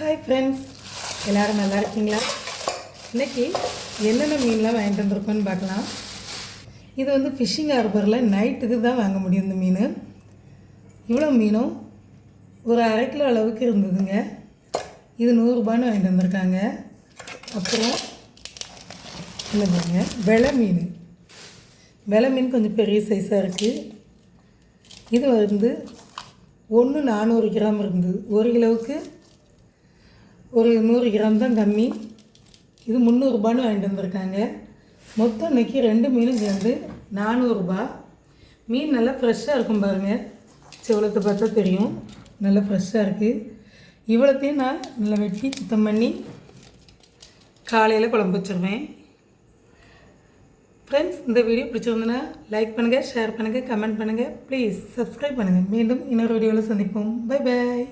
Hi friends எல்லோரும் நல்லா இருக்கீங்களா? இன்றைக்கி என்னென்ன மீன்லாம் வாங்கிட்டு வந்திருக்கோன்னு பார்க்கலாம். இது வந்து ஃபிஷ்ஷிங் ஹார்பரில் நைட்டுக்கு தான் வாங்க முடியும் இந்த மீன். இவ்வளோ மீனும் ஒரு அரை கிலோ அளவுக்கு இருந்ததுங்க. இது நூறுரூபான்னு வாங்கிட்டு வந்திருக்காங்க. அப்புறம் இல்லை பாருங்க வெலை மீன். வெலை மீன் கொஞ்சம் பெரிய சைஸாக இருக்குது இது வந்து ஒன்று நானூறு கிராம் இருந்தது. ஒரு கிலோவுக்கு ஒரு நூறு கிராம் தான் கம்மி. இது முந்நூறுரூபான்னு வாங்கிட்டு வந்திருக்காங்க. மொத்தம் இன்றைக்கி ரெண்டு மீனும் சேர்ந்து நானூறுரூபா மீன் நல்லா ஃப்ரெஷ்ஷாக இருக்கும் பாருங்கள் செவலத்தை பார்த்தா தெரியும். நல்லா ஃப்ரெஷ்ஷாக இருக்குது இவ்வளோத்தையும் நான் நல்லா வெட்டி சுத்தம் பண்ணி காலையில் குழம்பு வச்சுருவேன். ஃப்ரெண்ட்ஸ் இந்த வீடியோ பிடிச்சிருந்ததுன்னா லைக் பண்ணுங்கள் ஷேர் பண்ணுங்கள் கமெண்ட் பண்ணுங்கள் ப்ளீஸ் சப்ஸ்கிரைப் பண்ணுங்கள் மீண்டும் இன்னொரு வீடியோவில் சந்திப்போம். Bye bye